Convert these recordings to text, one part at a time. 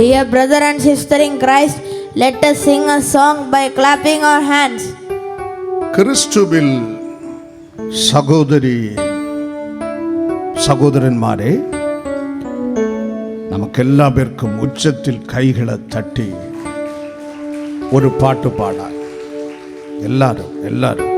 Dear brother and sister in Christ, let us sing a song by clapping our hands. கிறிஸ்துவில் சகோதரி சகோதரன்மாரே நமக்கெல்லா பேருக்கும் உச்சத்தில் கைகளை தட்டி ஒரு பாட்டு பாட எல்லாரும் எல்லாரும்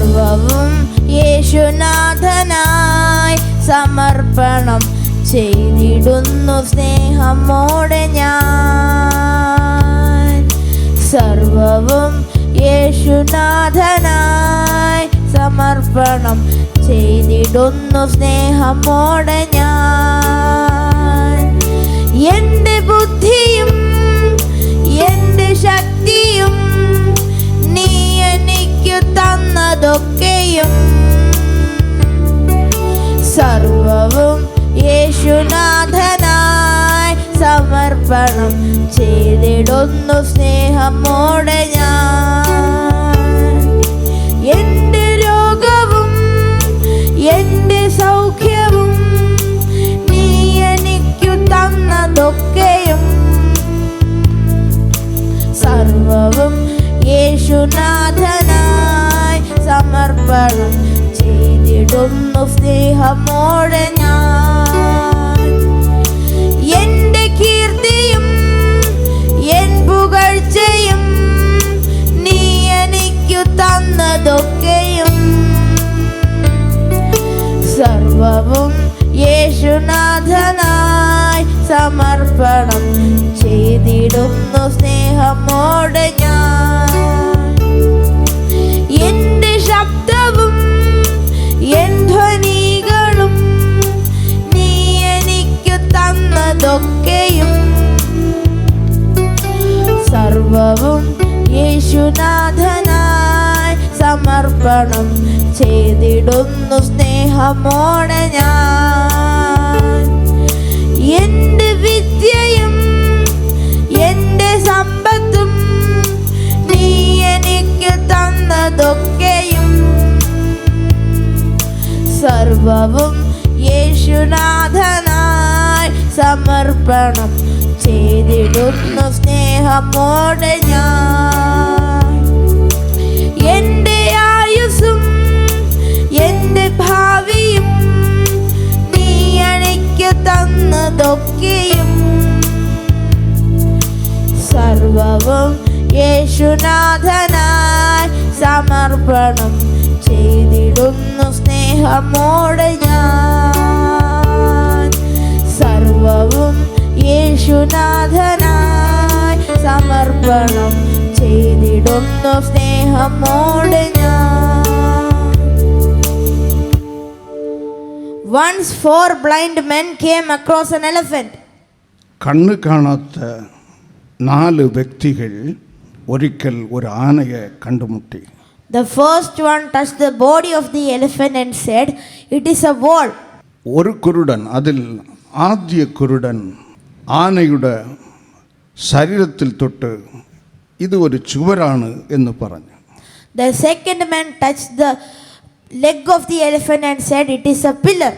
സർവവും യേശുനാഥനായി സമർപ്പണം ചെയ്തിടുന്നു സ്നേഹമോടെ ഞാൻ. സർവവും യേശുനാഥനായി സമർപ്പണം ചെയ്തിടുന്നു സ്നേഹമോടെ ഞാൻ. സർവവും യേശുനാഥനായി സമർപ്പണം ചെയ്തിടുന്നു സ്നേഹമോടെ ഞാൻ. എന്റെ രോഗവും എന്റെ സൗഖ്യവും നീ എനിക്കു തന്നതൊക്കെയും സർവവും യേശുനാഥനായി സമർപ്പണം ചെയ്തിടുന്നു സ്നേഹമോടെ ഞാൻ എന്റെ കീർത്തിയും എൻ പുകഴ്ചയും നീ സർവവും യേശുനാഥനായി സമർപ്പണം ചെയ്തിടുന്നു സ്നേഹമോടെ സമർപ്പണം ചെയ്തിടുന്നു സ്നേഹമോടെ ഞാൻ. എന്റെ വിദ്യയും എന്റെ സമ്പത്തും നീ എനിക്ക് തന്നതൊക്കെയും സർവവും യേശുനാഥനായി സമർപ്പണം ചെയ്തിടുന്നു സ്നേഹമോടെ ഞാൻ. തന്നതൊക്കെയും സർവവും യേശുനാഥനായി സമർപ്പണം ചെയ്തിടുന്നു സ്നേഹമോടെ ഞാൻ. സർവവും യേശുനാഥനായി സമർപ്പണം ചെയ്തിടുന്നു സ്നേഹമോടെ Once four blind men came across an elephant. കണ്ണ് കാണാത്ത നാല് വ്യക്തികൾ ഒരിക്കൽ ഒരു ആനയെ കണ്ടുമുട്ടി The first one touched the body of the elephant and said, It is a wall. ഒരു കുരുടൻ അതിൽ ആദ്യ കുരുടൻ ആനയുടെ ശരീരത്തിൽ തൊട്ട് ഇത് ഒരു ചുവരാണ് എന്ന് പറഞ്ഞു The second man touched the leg of the elephant and said, It is a pillar.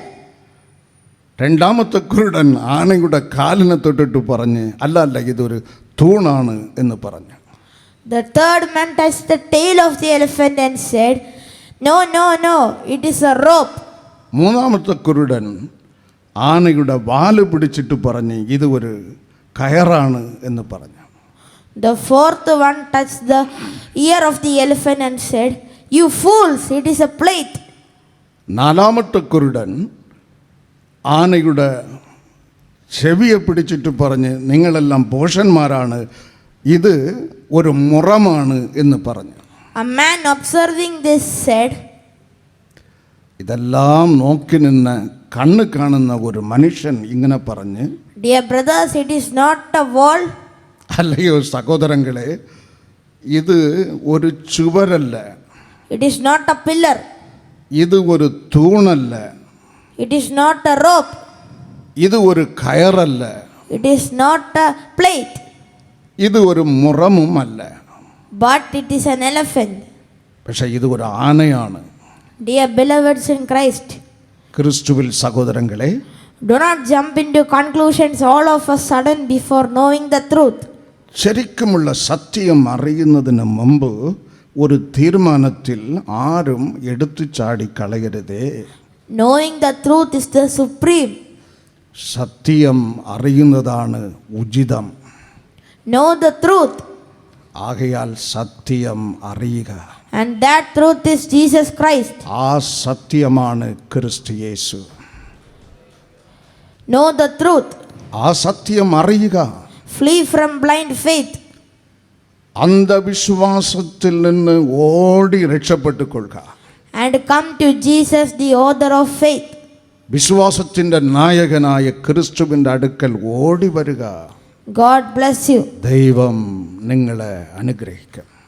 രണ്ടാമത്തെ കുരുടൻ ആനയുടെ കാലിനെ തൊട്ടിട്ട് പറഞ്ഞ് അല്ല അല്ല ഇതൊരു തൂണാണ് എന്ന് പറഞ്ഞു The third man touched the tail of the elephant and said, No, no, no, it is a rope. മൂന്നാമത്തെ കുരുടൻ ആനയുടെ വാൽ പിടിച്ചിട്ട് പറഞ്ഞ് ഇത് ഒരു കയറാണ് എന്ന് പറഞ്ഞു The fourth one touched the ear of the elephant and said, You fools it is a plate നാലാമത്തെ കുരുടൻ ആനയുടെ ചെവിയെ പിടിച്ചിട്ട് പറഞ്ഞ് നിങ്ങളെല്ലാം പോഷന്മാരാണ് ഇത് ഒരു മുറമാണ് എന്ന് പറഞ്ഞു. A man observing this said, ഇതെല്ലാം നോക്കി നിന്ന് കണ്ണ് കാണുന്ന ഒരു മനുഷ്യൻ ഇങ്ങനെ പറഞ്ഞ് dear brothers it is not a wall അല്ലയോ സഹോദരങ്ങളെ ഇത് ഒരു ചുവരല്ല. It is not a pillar. ഇത് ഒരു തൂണല്ല It is not a rope. ഇത് ഒരു കയറല്ല It is not a plate. ഇത് ഒരു മുറമുമല്ല But it is an elephant. പക്ഷെ ഇത് ഒരു ആനയാണ് Dear beloveds in Christ, ക്രിസ്തുവിൽ സഹോദരങ്ങളെ do not jump into conclusions all of a sudden before knowing the truth. ശരിക്കുമുള്ള സത്യം അറിയുന്നതിന് മുമ്പ് ഒരു തീരുമാനത്തിൽ ആരും എടുത്തു ചാടി കളയരുതേ Knowing the truth is the supreme. സത്യം അറിയുന്നതാണ് ഉചിതം Know the truth, ആകയാൽ സത്യം അറിയുക and that truth is Jesus Christ. ആ സത്യമാണ് ക്രിസ്തു യേശു Know the truth. ആ സത്യം അറിയുക Flee from blind faith. അന്ധവിശ്വാസത്തിൽ നിന്ന് ഓടി രക്ഷപ്പെട്ടുകൊള്ളുക. And come to Jesus the author of faith വിശ്വാസത്തിന്റെ നായകനായ ക്രിസ്തുവിന്റെ അടുക്കൽ ഓടി വരിക. ഗോഡ് bless യു ദൈവം നിങ്ങളെ അനുഗ്രഹിക്കും.